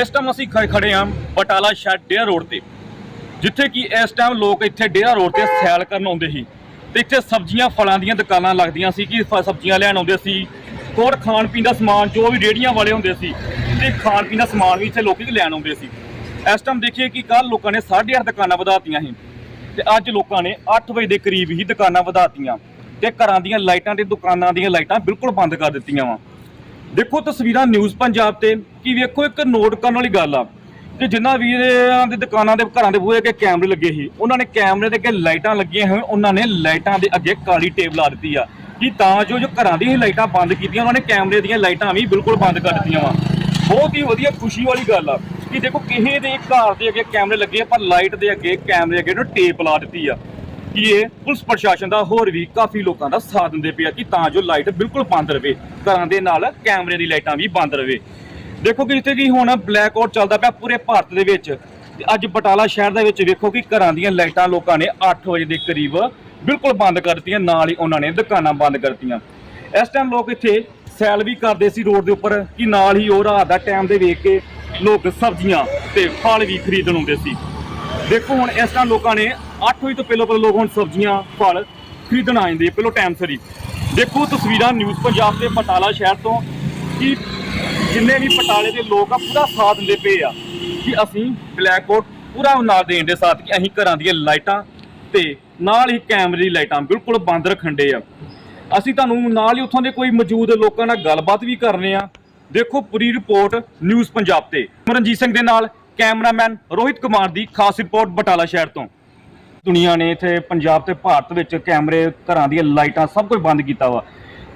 ਇਸ ਟਾਈਮ ਅਸੀਂ ਖ- ਖੜੇ ਹਾਂ ਬਟਾਲਾ ਸ਼ਹਿਰ ਡੇਰਾ ਰੋਡ ਤੇ, ਜਿੱਥੇ ਕਿ ਇਸ ਟਾਈਮ ਲੋਕ ਇੱਥੇ ਡੇਰਾ ਰੋਡ ਤੇ ਸੈਲ ਕਰਨ ਆਉਂਦੇ ਸੀ ਤੇ ਇੱਥੇ ਸਬਜ਼ੀਆਂ, ਫਲਾਂ ਦੀਆਂ ਦੁਕਾਨਾਂ ਲੱਗਦੀਆਂ ਸੀ ਕਿ ਸਬਜ਼ੀਆਂ ਲੈਣ ਆਉਂਦੇ ਸੀ। ਹੋਰ ਖਾਣ ਪੀਣ ਦਾ ਸਮਾਨ, ਜੋ ਵੀ ਰੇੜੀਆਂ ਵਾਲੇ ਹੁੰਦੇ ਸੀ, ਤੇ ਖਾਣ ਪੀਣ ਦਾ ਸਮਾਨ ਵੀ ਇੱਥੇ ਲੋਕੀ ਲੈਣ ਆਉਂਦੇ ਸੀ। ਇਸ ਟਾਈਮ ਦੇਖੀਏ ਕਿ ਕੱਲ ਲੋਕਾਂ ਨੇ 8.5 ਦੁਕਾਨਾਂ ਵਧਾਤੀਆਂ ਸੀ ਤੇ ਅੱਜ ਲੋਕਾਂ ਨੇ 8 ਵਜੇ ਦੇ ਕਰੀਬ ਹੀ ਦੁਕਾਨਾਂ ਵਧਾਤੀਆਂ ਤੇ ਘਰਾਂ ਦੀਆਂ ਲਾਈਟਾਂ ਤੇ ਦੁਕਾਨਾਂ ਦੀਆਂ ਲਾਈਟਾਂ ਬਿਲਕੁਲ ਬੰਦ ਕਰ ਦਿੱਤੀਆਂ ਵਾ। ਦੇਖੋ ਤਸਵੀਰਾਂ ਨਿਊਜ਼ ਪੰਜਾਬ ਤੇ, ਕਿ ਵੇਖੋ ਇੱਕ ਨੋਟ ਕਰਨ ਵਾਲੀ ਗੱਲ ਆ, ਕਿ ਜਿੰਨਾ ਵੀਰਾਂ ਦੀ ਦੁਕਾਨਾਂ ਦੇ, ਘਰਾਂ ਦੇ ਬੂਹੇ ਅੱਗੇ ਕੈਮਰੇ ਲੱਗੇ ਸੀ, ਉਹਨਾਂ ਨੇ ਕੈਮਰੇ ਦੇ ਅੱਗੇ ਲਾਈਟਾਂ ਲੱਗੀਆਂ ਹੋਈਆਂ, ਉਹਨਾਂ ਨੇ ਲਾਈਟਾਂ ਦੇ ਅੱਗੇ ਕਾਲੀ ਟੇਪ ਲਾ ਦਿੱਤੀ ਆ, ਕਿ ਤਾਂ ਜੋ ਜੋ ਘਰਾਂ ਦੀਆਂ ਲਾਈਟਾਂ ਬੰਦ ਕੀਤੀਆਂ, ਉਹਨਾਂ ਨੇ ਕੈਮਰੇ ਦੀਆਂ ਲਾਈਟਾਂ ਵੀ ਬਿਲਕੁਲ ਬੰਦ ਕਰ ਦਿੱਤੀਆਂ ਵਾ। ਬਹੁਤ ਹੀ ਵਧੀਆ ਖੁਸ਼ੀ ਵਾਲੀ ਗੱਲ ਆ, ਕਿ ਦੇਖੋ ਕਿਸੇ ਦੇ ਘਰ ਦੇ ਅੱਗੇ ਕੈਮਰੇ ਲੱਗੇ ਪਰ ਲਾਈਟ ਦੇ ਅੱਗੇ ਕੈਮਰੇ ਅੱਗੇ ਨੂੰ ਟੇਪ ਲਾ ਦਿੱਤੀ ਆ। ਕਿ ਇਹ ਪੁਲਿਸ ਪ੍ਰਸ਼ਾਸਨ ਦਾ ਹੋਰ ਵੀ ਕਾਫੀ ਲੋਕਾਂ ਦਾ ਸਾਥ ਦਿੰਦੇ ਪਿਆ ਕਿ ਤਾਂ ਜੋ ਲਾਈਟ ਬਿਲਕੁਲ ਬੰਦ ਰਵੇ, ਘਰਾਂ ਦੇ ਨਾਲ ਕੈਮਰੇ ਦੀ ਲਾਈਟਾਂ ਵੀ ਬੰਦ ਰਵੇ। ਦੇਖੋ ਕਿ ਜਿੱਥੇ ਕਿ ਹੁਣ ਬਲੈਕ ਆਊਟ ਚੱਲਦਾ ਪਿਆ ਪੂਰੇ ਭਾਰਤ ਦੇ ਵਿੱਚ। ਤੇ ਅੱਜ ਬਟਾਲਾ ਸ਼ਹਿਰ ਦੇ ਵਿੱਚ ਵੇਖੋ ਕਿ ਘਰਾਂ ਦੀਆਂ ਲਾਈਟਾਂ ਲੋਕਾਂ ਨੇ 8 ਵਜੇ ਦੇ ਕਰੀਬ ਬਿਲਕੁਲ ਬੰਦ ਕਰ ਦਿੱਤੀਆਂ, ਨਾਲ ਹੀ ਉਹਨਾਂ ਨੇ ਦੁਕਾਨਾਂ ਬੰਦ ਕਰਤੀਆਂ ਇਸ ਟਾਈਮ ਲੋਕ ਇੱਥੇ ਸੈਲ ਵੀ ਕਰਦੇ ਸੀ ਰੋਡ ਦੇ ਉੱਪਰ, ਕਿ ਨਾਲ ਹੀ ਉਹ ਰਾਤ ਦਾ ਟਾਈਮ ਦੇ ਵੇਖ ਕੇ ਲੋਕ ਸਬਜ਼ੀਆਂ ਤੇ ਫਲ ਵੀ ਖਰੀਦਣ ਆਉਂਦੇ ਸੀ। ਦੇਖੋ ਹੁਣ ਇਸ ਤਰ੍ਹਾਂ ਲੋਕਾਂ ਨੇ 8 ਵਜੇ ਤੋਂ ਪਹਿਲਾਂ ਪਹਿਲਾਂ ਲੋਕ ਹੁਣ ਸਬਜ਼ੀਆਂ ਫਲ ਖਰੀਦਣ ਆ ਜਾਂਦੇ ਆ, ਪਹਿਲਾਂ ਟਾਈਮ ਸਰੀ ਦੇਖੋ ਤਸਵੀਰਾਂ ਨਿਊਜ਼ ਪੰਜਾਬ ਦੇ ਪਟਾਲਾ ਸ਼ਹਿਰ ਤੋਂ ਕਿ ਜਿੰਨੇ ਵੀ ਪਟਾਲੇ ਦੇ ਲੋਕ ਆ ਪੂਰਾ ਸਾਥ ਦਿੰਦੇ ਪਏ ਆ ਕਿ ਅਸੀਂ ਬਲੈਕ ਆਊਟ ਪੂਰਾ ਨਾਲ ਦੇਣ ਦੇ ਸਾਥ ਕਿ ਅਸੀਂ ਘਰਾਂ ਦੀਆਂ ਲਾਈਟਾਂ ਤੇ ਨਾਲ ਹੀ ਕੈਮਰੇ ਦੀ ਲਾਈਟਾਂ ਬਿਲਕੁਲ ਬੰਦ ਰੱਖਣ ਦੇ ਆ। ਅਸੀਂ ਤੁਹਾਨੂੰ ਨਾਲ ਹੀ ਉੱਥੋਂ ਦੇ ਕੋਈ ਮੌਜੂਦ ਲੋਕਾਂ ਨਾਲ ਗੱਲਬਾਤ ਵੀ ਕਰਨੇ ਆ। ਦੇਖੋ ਪੂਰੀ ਰਿਪੋਰਟ ਨਿਊਜ਼ ਪੰਜਾਬ ਤੇ। ਮਰਨਜੀਤ ਸਿੰਘ ਦੇ ਨਾਲ ਕੈਮਰਾਮੈਨ ਰੋਹਿਤ ਕੁਮਾਰ ਦੀ ਖਾਸ ਰਿਪੋਰਟ ਬਟਾਲਾ ਸ਼ਹਿਰ ਤੋਂ। ਦੁਨੀਆ ਨੇ ਇੱਥੇ ਪੰਜਾਬ ਤੇ ਭਾਰਤ ਵਿੱਚ ਕੈਮਰੇ ਘਰਾਂ ਦੀਆਂ ਲਾਈਟਾਂ ਸਭ ਕੁਝ ਬੰਦ ਕੀਤਾ ਵਾ।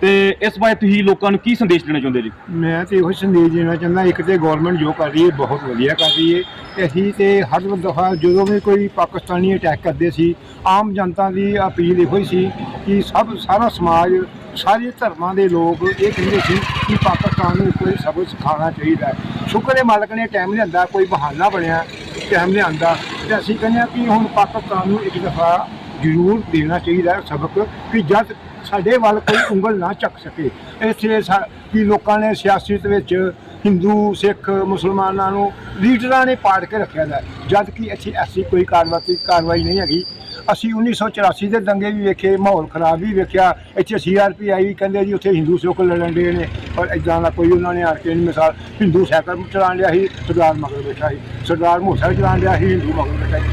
ਤੇ ਇਸ ਬਾਰੇ ਤੁਸੀਂ ਲੋਕਾਂ ਨੂੰ ਕੀ ਸੰਦੇਸ਼ ਦੇਣਾ ਚਾਹੁੰਦੇ ਜੀ? ਮੈਂ ਤੇ ਇਹੋ ਸੰਦੇਸ਼ ਦੇਣਾ ਚਾਹੁੰਦਾ, ਇੱਕ ਤੇ ਗਵਰਨਮੈਂਟ ਜੋ ਕਰ ਰਹੀ ਹੈ, ਬਹੁਤ ਵਧੀਆ ਕਰ ਰਹੀ ਹੈ। ਤੇ ਅਸੀਂ ਤੇ ਹਰ ਦਫਾ ਜਦੋਂ ਵੀ ਕੋਈ ਪਾਕਿਸਤਾਨੀ ਅਟੈਕ ਕਰਦੇ ਸੀ, ਆਮ ਜਨਤਾ ਦੀ ਅਪੀਲ ਇਹੋ ਹੀ ਸੀ ਕਿ ਸਭ, ਸਾਰਾ ਸਮਾਜ, ਸਾਰੇ ਧਰਮਾਂ ਦੇ ਲੋਕ ਇਹ ਕਹਿੰਦੇ ਸੀ ਕਿ ਪਾਕਿਸਤਾਨ ਨੂੰ ਕੋਈ ਸਬਕ ਸਿਖਾਉਣਾ ਚਾਹੀਦਾ ਸ਼ੁਕਰ ਹੈ ਮਾਲਕ ਨੇ ਟਾਈਮ ਲਿਆਂਦਾ ਕੋਈ ਬਹਾਨਾ ਬਣਿਆ ਟਾਈਮ ਲਿਆਂਦਾ ਤੇ ਅਸੀਂ ਕਹਿੰਦੇ ਹਾਂ ਕਿ ਹੁਣ ਪਾਕਿਸਤਾਨ ਨੂੰ ਇੱਕ ਦਫਾ ਜ਼ਰੂਰ ਦੇਣਾ ਚਾਹੀਦਾ ਸਬਕ ਕਿ ਜਦ ਸਾਡੇ ਵੱਲ ਕੋਈ ਉਂਗਲ ਨਾ ਚੱਕ ਸਕੇ। ਇੱਥੇ ਸਾ- ਕਿ ਲੋਕਾਂ ਨੇ ਸਿਆਸਤ ਵਿੱਚ ਹਿੰਦੂ, ਸਿੱਖ, ਮੁਸਲਮਾਨਾਂ ਨੂੰ ਲੀਡਰਾਂ ਨੇ ਪਾੜ ਕੇ ਰੱਖਿਆ ਹੈ ਜਦ ਕਿ ਇੱਥੇ ਐਸੀ ਕੋਈ ਕਾਰਵਾਈ ਕਾਰਵਾਈ ਨਹੀਂ ਹੈਗੀ। ਅਸੀਂ 1984 ਦੇ ਦੰਗੇ ਵੀ ਵੇਖੇ, ਮਾਹੌਲ ਖਰਾਬ ਵੀ ਵੇਖਿਆ। ਇੱਥੇ ਸੀਆਰਪੀ ਆਈ ਕਹਿੰਦੇ ਜੀ ਉੱਥੇ ਹਿੰਦੂ ਸਿੱਖ ਲੜਨ ਦੇ ਨੇ। ਪਰ ਇਦਾਂ ਦਾ ਕੋਈ ਉਹਨਾਂ ਨੇ ਆਰ ਕੇ ਨਹੀਂ ਮਿਸਾਲ। ਹਿੰਦੂ ਸਾਈਕਲ ਚਲਾਉਣ ਲਿਆ ਸੀ, ਸਰਦਾਰ ਮਗਰ ਬੈਠਾ ਸੀ। ਸਰਦਾਰ ਮੋਟਰਸਾਈਕਲ ਚਲਾਉਣ ਲਿਆ ਸੀ, ਹਿੰਦੂ ਮਗਰ ਬੈਠਾ ਸੀ।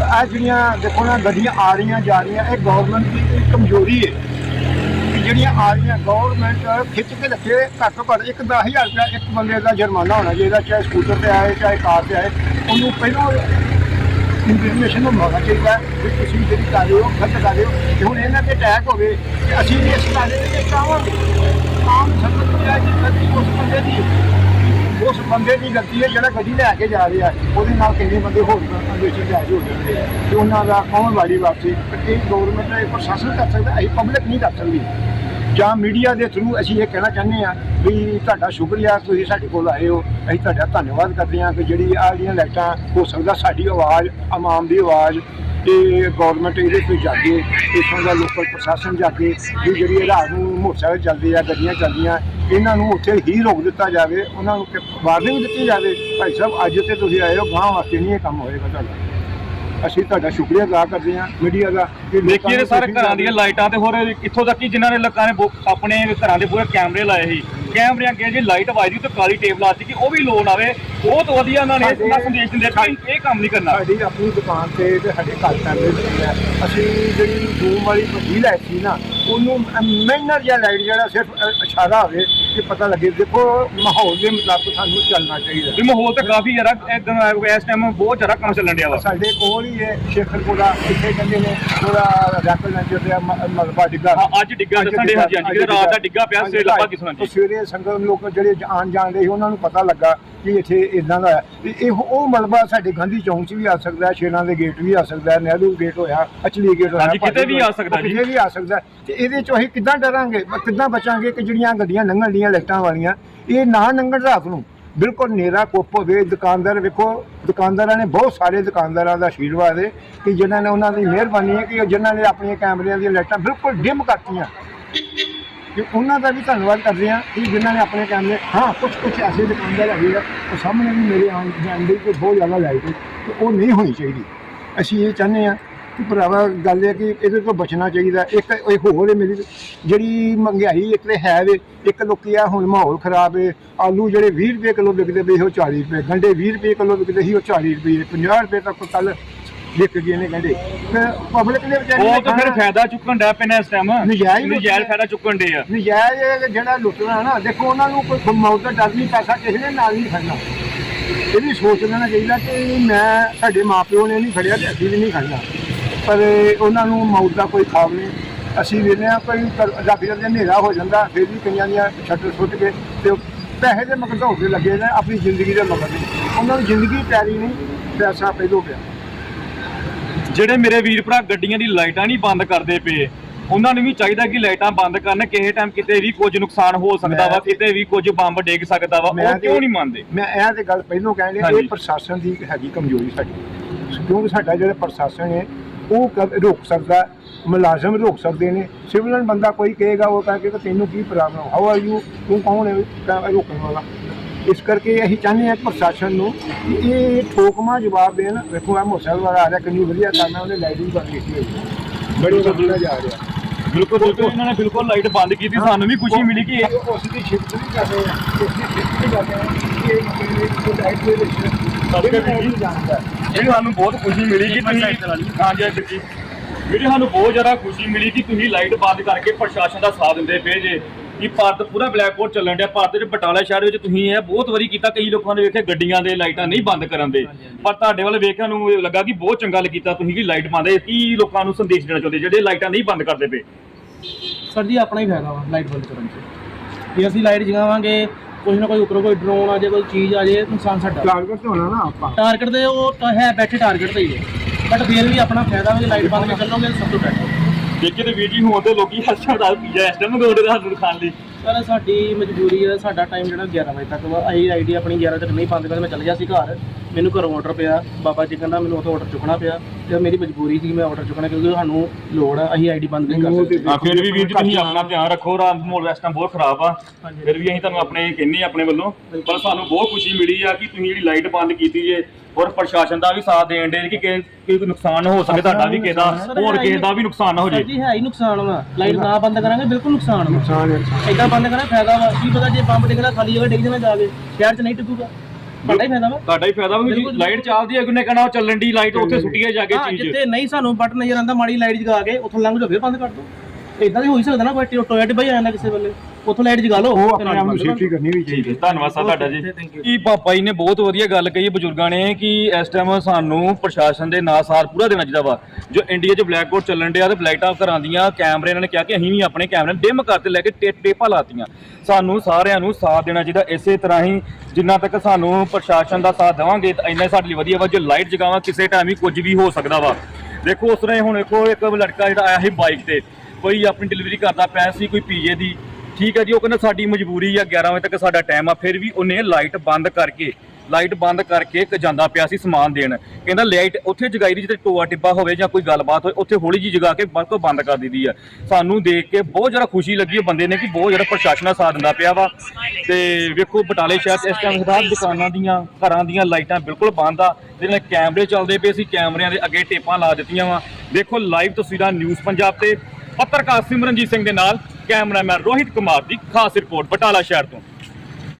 ਇਹ ਜਿਹੜੀਆਂ ਦੇਖੋ ਨਾ, ਗੱਡੀਆਂ ਆ ਰਹੀਆਂ, ਜਾ ਰਹੀਆਂ, ਇਹ ਗਵਰਨਮੈਂਟ ਦੀ ਕਮਜ਼ੋਰੀ ਹੈ ਜਿਹੜੀਆਂ ਆ ਰਹੀਆਂ ਗਵਰਨਮੈਂਟ ਖਿੱਚ ਕੇ ਰੱਖੇ, ਘੱਟੋ ਘੱਟ ਇੱਕ 10000 ਰੁਪਇਆ ਇੱਕ ਬੰਦੇ ਦਾ ਜੁਰਮਾਨਾ ਹੋਣਾ ਚਾਹੀਦਾ, ਚਾਹੇ ਸਕੂਟਰ ਤੇ ਆਏ, ਚਾਹੇ ਕਾਰ ਤੇ ਆਏ। ਉਹਨੂੰ ਪਹਿਲਾਂ ਇਨਫੋਰਮੇਸ਼ਨ ਨੂੰ ਮਿਲਣਾ ਚਾਹੀਦਾ ਹੈ ਵੀ ਤੁਸੀਂ ਜਿਹੜੀ ਕਰ ਰਹੇ ਹੋ, ਗਲਤ ਕਰ ਰਹੇ ਹੋ। ਤੇ ਹੁਣ ਇਹਨਾਂ ਤੇ ਅਟੈਕ ਹੋਵੇ ਤੇ ਅਸੀਂ ਵੀ ਇਸ ਕਾਲੇ ਦੇ ਵਿੱਚ ਆਵਾਂਗੇ। ਆਮ ਸੰਗਤ ਨੂੰ ਇਹ ਗਲਤੀ ਉਸ ਬੰਦੇ ਦੀ ਹੈ। ਉਸ ਬੰਦੇ ਦੀ ਗਲਤੀ ਹੈ, ਜਿਹੜਾ ਗੱਡੀ ਲੈ ਕੇ ਜਾ ਰਿਹਾ ਉਹਦੇ ਨਾਲ ਕਿੰਨੇ ਬੰਦੇ ਹੋਰ ਅੰਦੇਸ਼ੇ ਲੈ ਹੋ ਜਾਂਦੇ ਆ ਤੇ ਉਹਨਾਂ ਦਾ ਕੌਣ ਵਾਲੀ ਵਾਪਸੀ ਇਹ ਗਵਰਨਮੈਂਟ ਦਾ ਇਹ ਪ੍ਰਸ਼ਾਸਨ ਕਰ ਸਕਦਾ, ਅਸੀਂ ਪਬਲਿਕ ਨਹੀਂ ਕਰ ਸਕਦੀ। ਜਾਂ ਮੀਡੀਆ ਦੇ ਥਰੂ ਅਸੀਂ ਇਹ ਕਹਿਣਾ ਚਾਹੁੰਦੇ ਆ ਵੀ ਤੁਹਾਡਾ ਸ਼ੁਕਰੀਆ ਤੁਸੀਂ ਸਾਡੇ ਕੋਲ ਆਏ ਹੋ। ਅਸੀਂ ਤੁਹਾਡਾ ਧੰਨਵਾਦ ਕਰਦੇ ਹਾਂ ਕਿ ਜਿਹੜੀ ਆ ਜਿਹੜੀਆਂ ਲਾਈਟਾਂ, ਹੋ ਸਕਦਾ ਸਾਡੀ ਆਵਾਜ਼ ਆਵਾਮ ਦੀ ਆਵਾਜ਼ ਤੇ ਗਵਰਨਮੈਂਟ ਇਹਦੇ ਤੇ ਜਾਗੇ, ਇਥੋਂ ਦਾ ਲੋਕਲ ਪ੍ਰਸ਼ਾਸਨ ਜਾਗੇ, ਵੀ ਜਿਹੜੀ ਇਹ ਰਾਤ ਨੂੰ ਮੋਟਰਸਾਈਕਲ ਚੱਲਦੇ ਆ, ਗੱਡੀਆਂ ਚੱਲਦੀਆਂ, ਇਹਨਾਂ ਨੂੰ ਉੱਥੇ ਹੀ ਰੋਕ ਦਿੱਤਾ ਜਾਵੇ, ਉਹਨਾਂ ਨੂੰ ਵਾਰਨਿੰਗ ਦਿੱਤੀ ਜਾਵੇ, ਭਾਈ ਸਾਹਿਬ, ਅੱਜ ਤੇ ਤੁਸੀਂ ਆਏ ਹੋ ਗਾਂ ਵਾਸਤੇ ਨਹੀਂ ਇਹ ਕੰਮ ਹੋਏਗਾ ਤੁਹਾਡਾ। ਅਸੀਂ ਤੁਹਾਡਾ ਸ਼ੁਕਰੀਆ ਅਦਾ ਕਰਦੇ ਹਾਂ ਮੀਡੀਆ ਦਾ ਕਿ ਲੋਕਾਂ ਦੇਖੀਏ ਨੂੰ ਸਾਰੇ ਤੁਸੀਂ ਘਰਾਂ ਦੀਆਂ ਲਾਈਟਾਂ ਤੇ ਹੋਰ ਇੱਥੋਂ ਤੱਕ ਕਿ ਜਿਨ੍ਹਾਂ ਨੇ ਲੋਕਾਂ ਨੇ ਬੋ- ਆਪਣੇ ਘਰਾਂ ਦੇ ਪੂਰੇ ਕੈਮਰੇ ਲਾਏ ਸੀ। ਕੈਮਰਿਆਂ ਅੱਗੇ ਜੇ ਲਾਈਟ ਵਾਜਦੀ ਤੇ ਕਾਲੀ ਟੇਪ ਲਾਤੀ ਕਿ ਉਹ ਵੀ ਲੋਨ ਆਵੇ। ਬਹੁਤ ਵਧੀਆ ਉਹਨਾਂ ਨੇ ਦਾ ਸੰਦੇਸ਼ ਦਿੰਦੇ ਕਿ ਇਹ ਕੰਮ ਨਹੀਂ ਕਰਨਾ। ਸਾਡੀ ਆਪਣੀ ਦੁਕਾਨ ਤੇ ਤੇ ਸਾਡੇ ਘਰ ਪੈਂਦੇ ਸੀ ਅਸੀਂ ਜਿਹੜੀ ਜ਼ੂਮ ਵਾਲੀ ਵੱਡੀ ਲਾਈਟ ਸੀ ਨਾ ਉਹਨੂੰ ਮਾਈਨਰ ਜਿਹਾ ਲਾਈਟ ਜਿਹੜਾ ਸਿਰਫ ਇਸ਼ਾਰਾ ਹੋਵੇ ਕਿ ਪਤਾ ਲੱਗੇ ਦੇਖੋ ਮਾਹੌਲ ਦੇ ਮੁਤਾਬਕ ਸਾਨੂੰ ਚੱਲਣਾ ਚਾਹੀਦਾ। ਵੀ ਮਾਹੌਲ ਤੇ ਕਾਫੀ ਜ਼ਿਆਦਾ ਇਦਾਂ ਇਸ ਟਾਈਮ ਬਹੁਤ ਜ਼ਿਆਦਾ ਕੰਮ ਚੱਲਣ ਡਿਆ ਵਾ। ਸਾਡੇ ਕੋਲ ਹੀ ਹੈ ਸ਼ੇਖਰਪੁਰਾ ਇੱਥੇ ਕਹਿੰਦੇ ਨੇ ਉਹਦਾ ਰੈਕਲ ਨੰਜਰ ਤੇ ਮਲਬਾ ਡਿੱਗਾ। ਹਾਂ, ਅੱਜ ਡਿੱਗਾ ਦੇ ਹਾਂਜੀ ਹਾਂਜੀ ਰਾਤ ਦਾ ਡਿੱਗਾ ਪਿਆ ਸਵੇਰੇ ਲੱਭਾ ਕਿਸ ਨਾਲ ਉਹ ਸਵੇਰੇ ਸੰਗਤ ਲੋਕ ਜਿਹੜੇ ਆਣ ਜਾਣ ਦੇ ਸੀ ਉਹਨਾਂ ਨੂੰ ਪਤਾ ਲੱਗਾ ਕਿ ਇੱਥੇ ਇਦਾਂ ਦਾ ਹੈ ਇਹ ਉਹ ਮਲਬਾ ਸਾਡੇ ਗਾਂਧੀ ਚੌਂਕ 'ਚ ਵੀ ਆ ਸਕਦਾ ਹੈ ਸ਼ੇਰਾਂ ਦੇ ਗੇਟ ਵੀ ਆ ਸਕਦਾ ਹੈ ਨਹਿਰੂ ਗੇਟ ਹੋਇਆ ਅਚਲੀ ਗੇਟ ਹੋਇਆ ਹਾਂਜੀ, ਕਿਤੇ ਵੀ ਆ ਸਕਦਾ ਜੀ। ਕਿਤੇ ਵੀ ਆ ਸਕਦਾ ਹੈ। ਤੇ ਇਹਦੇ 'ਚੋਂ ਅਸੀਂ ਕਿੱਦਾਂ ਡਰਾਂਗੇ ਬ- ਕਿੱਦਾਂ ਬਚਾਂਗੇ ਕਿ ਜਿਹੜੀਆਂ ਗੱਡੀਆਂ ਲੰਘਣ ਦੀਆਂ ਲਾਈਟਾਂ ਵਾਲੀਆਂ ਇਹ ਨਾ ਲੰਘਣ ਰਾਤ ਨੂੰ ਬਿਲਕੁਲ ਨੇਰਾ ਕੁੱਪ ਹੋਵੇ ਦੁਕਾਨਦਾਰ ਵੇਖੋ ਦੁਕਾਨਦਾਰਾਂ ਨੇ ਬਹੁਤ ਸਾਰੇ ਦੁਕਾਨਦਾਰਾਂ ਦਾ ਆਸ਼ੀਰਵਾਦ ਹੈ ਕਿ ਜਿਨ੍ਹਾਂ ਨੇ ਉਹਨਾਂ ਦੀ ਮਿਹਰਬਾਨੀ ਹੈ ਕਿ ਜਿਨ੍ਹਾਂ ਨੇ ਆਪਣੀਆਂ ਕੈਮਰਿਆਂ ਦੀਆਂ ਲਾਈਟਾਂ ਬਿਲਕੁਲ ਡਿਮ ਕਰਤੀਆਂ ਤੇ ਉਹਨਾਂ ਦਾ ਵੀ ਧੰਨਵਾਦ ਕਰਦੇ ਹਾਂ ਕਿ ਜਿਨ੍ਹਾਂ ਨੇ ਆਪਣੇ ਕੈਮਰੇ ਹਾਂ ਕੁਝ ਕੁਝ ਐਸੇ ਦੁਕਾਨਦਾਰ ਹੈਗੇ ਆ, ਉਹ ਸਾਹਮਣੇ ਵੀ ਮੇਰੇ ਆਉਣ ਜਾਣ ਦੀ ਕੋਈ ਬਹੁਤ ਜ਼ਿਆਦਾ ਲਾਈਟ ਹੈ ਤੇ ਉਹ ਨਹੀਂ ਹੋਣੀ ਚਾਹੀਦੀ। ਅਸੀਂ ਇਹ ਚਾਹੁੰਦੇ ਹਾਂ ਕਿ ਭਰਾਵਾ, ਗੱਲ ਇਹ ਕਿ ਇਹਦੇ ਤੋਂ ਬਚਣਾ ਚਾਹੀਦਾ। ਇੱਕ ਇਹ ਹੋਰ ਹੈ ਮੇਰੀ, ਜਿਹੜੀ ਮਹਿੰਗਾਈ ਇੱਕ ਤੇ ਹੈ ਵੇ, ਇੱਕ ਲੋਕੀ ਆ, ਹੁਣ ਮਾਹੌਲ ਖਰਾਬ ਹੈ। ਆਲੂ ਜਿਹੜੇ 20 ਰੁਪਏ ਕਿਲੋ ਵਿਕਦੇ ਪਏ ਉਹ 40 ਰੁਪਏ, ਗੰਡੇ 20 ਰੁਪਏ ਕਿਲੋ ਵਿਕਦੇ ਸੀ, ਉਹ 40 ਰੁਪਏ 50 ਰੁਪਏ ਤੱਕ ਕੱਲ ਵਿਕ ਗਏ ਨੇ ਤੇ ਪਬਲਿਕ ਦੇ ਵਿਚਾਰੇ ਉਹ ਨੇ ਤਾਂ ਫਿਰ ਖਾਣਾ- ਫਾਇਦਾ ਚੁੱਕਣ ਡਿਆ ਪੈਣਾ ਇਸ ਟਾਈਮ ਨਜਾਇਜ਼ ਨਜਾਇਜ਼ ਫਾਇਦਾ ਚੁੱਕਣ ਡੇ ਆ। ਨਜਾਇਜ਼ ਇਹ ਜਿਹੜਾ ਲੁੱਟਣਾ ਹੈ ਨਾ ਦੇਖੋ ਉਹਨਾਂ ਨੂੰ ਕੋਈ ਮੌਤ ਦਾ ਡਰ ਨਹੀਂ ਪੈਸਾ ਕਿਸੇ ਨੇ ਨਾਲ ਨਹੀਂ ਖੜਨਾ। ਇਹ ਵੀ ਸੋਚ ਲੈਣਾ ਚਾਹੀਦਾ ਕਿ ਮੈਂ ਸਾਡੇ ਮਾਪਿਓ ਨੇ ਨਹੀਂ ਖੜਿਆ ਤੇ ਅਸੀਂ ਵੀ ਨਹੀਂ ਖੜਨਾ। ਪਰ ਉਹਨਾਂ ਨੂੰ ਮੌਤ ਦਾ ਕੋਈ ਖਾਬ ਨਹੀਂ। ਅਸੀਂ ਵੇਖਦੇ ਹਾਂ ਕੋਈ ਰੱਬ ਜਦ ਹਨੇਰਾ ਹੋ ਜਾਂਦਾ ਫਿਰ ਵੀ ਕਈਆਂ ਦੀਆਂ ਛੱਟਰ ਸੁੱਟ ਕੇ ਤੇ ਉਹ ਪੈਸੇ ਦੇ ਮਗਰ ਦੌੜਦੇ ਲੱਗੇ ਨੇ ਆਪਣੀ ਜ਼ਿੰਦਗੀ ਦੇ ਮਗਰ। ਨਹੀਂ ਉਹਨਾਂ ਨੂੰ ਜ਼ਿੰਦਗੀ ਪਿਆਰੀ ਨਹੀਂ ਪੈਸਾ ਪਹਿਲੋਂ ਪਿਆ। ਜਿਹੜੇ ਮੇਰੇ ਵੀਰ ਭਰਾ ਗੱਡੀਆਂ ਦੀ ਲਾਈਟਾਂ ਨਹੀਂ ਬੰਦ ਕਰਦੇ ਪਏ ਉਹਨਾਂ ਨੂੰ ਵੀ ਚਾਹੀਦਾ ਕਿ ਲਾਈਟਾਂ ਬੰਦ ਕਰਨ ਕਿਸੇ ਟਾਈਮ ਕਿਤੇ ਵੀ ਕੁਝ ਨੁਕਸਾਨ ਹੋ ਸਕਦਾ ਵਾ ਕਿਤੇ ਵੀ ਕੁਝ ਬੰਬ ਡੇਗ ਸਕਦਾ ਵਾ ਉਹ ਕਿਉਂ ਨਹੀਂ ਮੰਨਦੇ? ਮੈਂ ਇਹ ਤੇ ਗੱਲ ਪਹਿਲੋਂ ਕਹਿਣ ਲਿਆ। ਇਹ ਪ੍ਰਸ਼ਾਸਨ ਦੀ ਹੈਗੀ ਕਮਜ਼ੋਰੀ ਸਾਡੀ। ਕਿਉਂਕਿ ਸਾਡਾ ਜਿਹੜਾ ਪ੍ਰਸ਼ਾਸਨ ਹੈ ਉਹ ਰੋਕ ਸਕਦਾ ਮੁਲਾਜ਼ਮ ਰੋਕ ਸਕਦੇ ਨੇ ਸਿਵਲਨ ਬੰਦਾ ਕੋਈ ਕਹੇਗਾ ਉਹ ਕਹੇ ਕਿ ਤੈਨੂੰ ਕੀ ਪ੍ਰੋਬਲਮ ਹਾਊ ਆਰ ਯੂ ਤੂੰ ਕੌਣ ਹੈ ਰੋਕਣ ਵਾਲਾ। ਇਸ ਕਰਕੇ ਅਸੀਂ ਚਾਹੁੰਦੇ ਹਾਂ ਪ੍ਰਸ਼ਾਸਨ ਨੂੰ ਕਿ ਇਹ ਠੋਕਮਾ ਜਵਾਬ ਦੇਣ। ਵੇਖੋ ਆ ਮੋਟਰਸਾਈਕਲ ਵਾਲਾ ਆ ਰਿਹਾ ਕਿੰਨੀ ਵਧੀਆ ਕੰਮ ਹੈ ਉਹਨੇ ਲਾਈਟਿੰਗ ਬੰਦ ਕੀਤੀ ਹੋਈ ਹੈ ਬੜੀ ਵਧੀਆ ਜਾ ਰਿਹਾ। ਬਿਲਕੁਲ ਬਿਲਕੁਲ। ਇਹਨਾਂ ਨੇ ਬਿਲਕੁਲ ਲਾਈਟ ਬੰਦ ਕੀਤੀ ਸਾਨੂੰ ਵੀ ਖੁਸ਼ੀ ਮਿਲੀ ਕਿ ਇਹ- ਉਸ ਦੀ ਸ਼ਿਫਟ ਵੀ ਕਰ ਰਹੇ ਹਾਂ ਉਸ ਦੀ ਸ਼ਿਫਟ ਵੀ ਕਰ ਰਹੇ ਹਾਂ ਕਿ ਇਹ ਲਾਈਟ ਦੇ ਵਿੱਚ ਸਭ ਤੋਂ ਨਹੀਂ ਜਾਂਦਾ ਜਿਹੜੀ ਸਾਨੂੰ ਬਹੁਤ ਖੁਸ਼ੀ ਮਿਲੀ ਕਿ ਤੁਸੀਂ ਹਾਂਜੀ ਵੀਰ ਜੀ ਜਿਹੜੀ ਸਾਨੂੰ ਬਹੁਤ ਜ਼ਿਆਦਾ ਖੁਸ਼ੀ ਮਿਲੀ ਕਿ ਤੁਸੀਂ ਲਾਈਟ ਬੰਦ ਕਰਕੇ ਪ੍ਰਸ਼ਾਸਨ ਦਾ ਸਾਥ ਦਿੰਦੇ ਪਏ ਜੇ। ਕਿ ਭਾਰਤ ਪੂਰਾ ਬਲੈਕ ਆਊਟ ਚੱਲਣ ਡਿਆ। ਭਾਰਤ ਦੇ ਬਟਾਲਾ ਸ਼ਹਿਰ ਵਿੱਚ ਤੁਸੀਂ ਇਹ ਬਹੁਤ ਵਾਰੀ ਕੀਤਾ ਕਈ ਲੋਕਾਂ ਨੇ ਵੇਖਿਆ ਗੱਡੀਆਂ ਦੇ ਲਾਈਟਾਂ ਨਹੀਂ ਬੰਦ ਕਰਨ ਦੇ। ਪਰ ਤੁਹਾਡੇ ਵੱਲ ਵੇਖਿਆ ਨੂੰ ਇਹ ਲੱਗਾ ਕਿ ਬਹੁਤ ਚੰਗਾ ਕੀਤਾ ਤੁਸੀਂ ਕਿ ਲਾਈਟ ਬੰਦ। ਹੈ ਕੀ ਲੋਕਾਂ ਨੂੰ ਸੰਦੇਸ਼ ਦੇਣਾ ਚਾਹੁੰਦੇ ਜਿਹੜੇ ਲਾਈਟਾਂ ਨਹੀਂ ਬੰਦ ਕਰਦੇ ਪਏ? ਸਰ ਜੀ ਆਪਣਾ ਹੀ ਫਾਇਦਾ ਵਾ ਲਾਈਟ ਬੰਦ ਕਰਨ 'ਚ। ਜੇ ਅਸੀਂ ਲਾਈਟ ਜਗਾਵਾਂਗੇ ਕੁਝ ਨਾ ਕੋਈ ਉੱਪਰੋਂ ਕੋਈ ਡਰੋਨ ਆ ਜਾਏ ਕੋਈ ਚੀਜ਼ ਆ ਜਾਏ ਨੁਕਸਾਨ ਸਾਡਾ। ਟਾਰਗੇਟ ਤੇ ਹੋਣਾ ਨਾ ਆਪਾਂ। ਟਾਰਗੇਟ ਤੇ ਉਹ ਤਾਂ ਹੈ ਬੈਠੇ ਟਾਰਗੇਟ ਤੇ ਹੀ ਹੈ। ਬਟ ਫਿਰ ਵੀ ਆਪਣਾ ਫਾਇਦਾ ਵਾ ਜੇ ਲਾਈਟ ਬੰਦ ਕਰ ਚੱਲੋਗੇ ਸਭ ਤੋਂ ਬੈਟਰ ਦੇਖੇ ਤੇ ਵੀਰ ਜੀ ਹੁਣ ਤੇ ਲੋਕੀ ਹੱਸਣ ਦਾ ਪੀਜਾ ਇਸ ਟਾਈਮ ਗੋਡੇ ਦਾ ਹੱਥ ਖਾਣ ਲਈ। ਸਰ ਸਾਡੀ ਮਜਬੂਰੀ ਹੈ ਸਾਡਾ ਟਾਈਮ ਜਿਹੜਾ 11 ਵਜੇ ਤੱਕ ਵਾ। ਅਸੀਂ ਆਈਡੀ ਆਪਣੀ 11 ਤੱਕ ਨਹੀਂ ਪਾਉਂਦੇ ਮੈਂ ਚੱਲ ਗਿਆ ਸੀ ਘਰ। ਮੈਨੂੰ ਘਰੋਂ ਆਰਡਰ ਪਿਆ। ਬਾਬਾ ਜੀ ਕਹਿੰਦਾ ਮੈਨੂੰ ਉੱਥੋਂ ਆਰਡਰ ਚੁੱਕਣਾ ਪਿਆ ਤੇ ਮੇਰੀ ਮਜਬੂਰੀ ਸੀ ਮੈਂ ਆਰਡਰ ਚੁੱਕਣਾ ਕਿਉਂਕਿ ਸਾਨੂੰ ਲੋੜ ਆ ਅਸੀਂ ਆਈਡੀ ਬੰਦ ਨਹੀਂ ਕਰ ਸਕਦੇ। ਹਾਂ ਫਿਰ ਵੀ ਵੀਰ ਜੀ ਤੁਸੀਂ ਆਪਣਾ ਧਿਆਨ ਰੱਖੋ ਰਾਮ ਮਾਹੌਲ ਇਸ ਟਾਈਮ ਬਹੁਤ ਖਰਾਬ ਆ। ਫਿਰ ਵੀ ਅਸੀਂ ਤੁਹਾਨੂੰ ਆਪਣੇ ਕਹਿੰਨੇ ਆਪਣੇ ਵੱਲੋਂ। ਪਰ ਸਾਨੂੰ ਬਹੁਤ ਖੁਸ਼ੀ ਮਿਲੀ ਆ ਕਿ ਤੁਸੀਂ ਜਿਹੜੀ ਲਾਈਟ ਬੰਦ ਕੀਤੀ ਜੇ ਔਰ ਪ੍ਰਸ਼ਾਸਨ ਦਾ ਵੀ ਸਾਥ ਦੇਣ ਦੇ ਕਿ ਕੋਈ ਨੁਕਸਾਨ ਹੋ ਸਕੇ ਤੁਹਾਡਾ ਵੀ ਕਿਸੇ ਦਾ ਹੋਰ ਕਿਸੇ ਦਾ ਵੀ ਨੁਕਸਾਨ ਨਾ ਹੋ ਜੇ। ਜੀ ਹੈ ਹੀ ਨੁਕਸਾਨ ਵਾ। ਲਾਈਟ ਨਾ ਬੰਦ ਕਰਾਂਗੇ ਬਿਲਕੁਲ ਨੁਕਸਾਨ ਵਾ। ਨੁਕਸਾਨ ਹੈ ਏਦਾਂ ਬੰਦ ਕਰਾਂ ਫਾਇਦਾ ਵਾ। ਕੀ ਪਤਾ ਜੇ ਪੰਪ ਡਿੱਗਦਾ ਖਾਲੀ ਜਗ੍ਹਾ ਡਿੱਗ ਜਾਣਾ ਜਾ ਕੇ ਸ਼ਹਿਰ 'ਚ ਨਹੀਂ ਟਿਕੂਗਾ ਤੁਹਾਡਾ ਹੀ ਫਾਇਦਾ ਵਾ। ਤੁਹਾਡਾ ਹੀ ਫਾਇਦਾ ਵੀ ਬਿਲਕੁਲ। ਲਾਈਟ ਚੱਲਦੀ ਹੈ ਕਿੰਨੇ ਕਹਣਾ ਚੱਲਣ ਦੀ ਲਾਈਟ ਉੱਥੇ ਸੁੱਟੀਏ ਜਾ ਕੇ ਹਾਂ ਚੀਜ਼। ਜਿੱਥੇ ਨਹੀਂ ਸਾਨੂੰ ਬਟ ਨਜ਼ਰ ਆਉਂਦਾ ਮਾੜੀ ਲਾਈਟ ਜਗਾ ਕੇ ਉੱਥੋਂ ਲੰਘ ਜਾਓ ਫਿਰ ਬੰਦ ਕਰ ਦਿਓ। ਇਦਾਂ ਵੀ ਹੋ ਹੀ ਸਕਦਾ ਨਾ ਕੋਈ ਟੋਇਆ ਟਿੱਬਾ ਹੀ ਆ ਜਾਂਦਾ ਕਿਸੇ ਵੇਲੇ। ਉੱਥੋਂ ਲਾਈਟ ਜਗਾ ਲਓ। ਉਹ ਤੇ ਆਪਣੇ ਆਪ ਨੂੰ ਸੇਫਟੀ ਕਰਨੀ ਵੀ ਚਾਹੀਦੀ ਹੈ। ਧੰਨਵਾਦ ਸਾਹਿਬ ਤੁਹਾਡਾ ਜੀ. ਕੀ ਪਾਪਾ ਜੀ ਨੇ ਬਹੁਤ ਵਧੀਆ ਗੱਲ ਕਹੀ ਬਜ਼ੁਰਗਾਂ ਨੇ ਕਿ ਇਸ ਟਾਈਮ ਸਾਨੂੰ ਪ੍ਰਸ਼ਾਸਨ ਦੇ ਨਾਲ ਸਾਥ ਪੂਰਾ ਦੇਣਾ ਚਾਹੀਦਾ ਵਾ। ਜੋ ਇੰਡੀਆ 'ਚ ਬਲੈਕ ਆਊਟ ਚੱਲਣ ਡਿਆ ਤੇ ਲਾਈਟਾਂ ਘਰਾਂ ਦੀਆਂ ਕੈਮਰੇ ਇਹਨਾਂ ਨੇ ਕਿਹਾ ਕਿ ਅਸੀਂ ਵੀ ਆਪਣੇ ਕੈਮਰੇ ਡਿਮ ਕਰਤੇ ਲੈ ਕੇ ਟੇਪਾਂ ਲਾਤੀਆਂ। ਸਾਨੂੰ ਸਾਰਿਆਂ ਨੂੰ ਸਾਥ ਦੇਣਾ ਚਾਹੀਦਾ ਇਸੇ ਤਰ੍ਹਾਂ ਹੀ ਜਿੰਨਾ ਤੱਕ ਸਾਨੂੰ ਪ੍ਰਸ਼ਾਸਨ ਦਾ ਸਾਥ ਦੇਵਾਂਗੇ ਤਾਂ ਇੰਨਾ ਸਾਡੇ ਲਈ ਵਧੀਆ ਵਾ। ਜੇ ਲਾਈਟ ਜਗਾਵਾਂ ਕਿਸੇ ਟਾਈਮ ਹੀ ਕੁਝ ਵੀ ਹੋ ਸਕਦਾ ਵਾ। ਦੇਖੋ ਉਸ ਤਰ੍ਹਾਂ ਹੁਣ ਦੇਖੋ ਇੱਕ ਲੜਕਾ ਜਿਹੜਾ ਆਇਆ ਸੀ ਬਾਈਕ ਤੇ। ਕੋਈ ਆਪਣੀ ਡਿਲੀਵਰੀ ਕਰਦਾ ਪਿਆ ਸੀ, ਕੋਈ ਪੀਜੇ ਦੀ, ਠੀਕ ਹੈ ਜੀ, ਉਹ ਕਹਿੰਦਾ ਸਾਡੀ ਮਜਬੂਰੀ ਆ 11 ਵਜੇ ਤੱਕ ਸਾਡਾ ਟਾਈਮ ਆ, ਫਿਰ ਵੀ ਉਹਨੇ ਲਾਈਟ ਬੰਦ ਕਰਕੇ ਲਾਈਟ ਬੰਦ ਕਰਕੇ ਕ ਜਾਂਦਾ ਪਿਆ ਸੀ ਸਮਾਨ ਦੇਣ। ਕਹਿੰਦਾ ਲਾਈਟ ਉੱਥੇ ਜਗਾਈ ਦੀ, ਜਿੱਥੇ ਟੋਆ ਟਿੱਬਾ ਹੋਵੇ ਜਾਂ ਕੋਈ ਗੱਲਬਾਤ ਹੋਵੇ ਉੱਥੇ ਹੌਲੀ ਜੀ ਜਗਾ ਕੇ ਬਿਲਕੁਲ ਬੰਦ ਕਰ ਦਿੱਤੀ ਆ। ਸਾਨੂੰ ਦੇਖ ਕੇ ਬਹੁਤ ਜ਼ਿਆਦਾ ਖੁਸ਼ੀ ਲੱਗੀ ਉਹ ਬੰਦੇ ਨੇ ਕਿ ਬਹੁਤ ਜ਼ਿਆਦਾ ਪ੍ਰਸ਼ਾਸਨ ਦਾ ਸਾਥ ਦਿੰਦਾ ਪਿਆ ਵਾ। ਤੇ ਵੇਖੋ ਬਟਾਲੇ ਸ਼ਹਿਰ ਇਸ ਟਾਈਮ ਹਰ ਦੁਕਾਨਾਂ ਦੀਆਂ, ਘਰਾਂ ਦੀਆਂ ਲਾਈਟਾਂ ਬਿਲਕੁਲ ਬੰਦ ਆ। ਜਿਹਦੇ ਨਾਲ ਕੈਮਰੇ ਚੱਲਦੇ ਪਏ ਸੀ, ਕੈਮਰਿਆਂ ਦੇ ਅੱਗੇ ਟੇਪਾਂ ਲਾ ਦਿੱਤੀਆਂ ਵਾ। ਦੇਖੋ ਲਾਈਵ ਤਸਵੀਰਾਂ ਨਿਊਜ਼ ਪੰਜਾਬ ਤੇ। ਪੱਤਰਕਾਰ ਸਿਮਰਨਜੀਤ ਸਿੰਘ ਦੇ ਨਾਲ ਕੈਮਰਾਮੈਨ ਰੋਹਿਤ ਕੁਮਾਰ ਦੀ ਖਾਸ ਰਿਪੋਰਟ ਬਟਾਲਾ ਸ਼ਹਿਰ ਤੋਂ।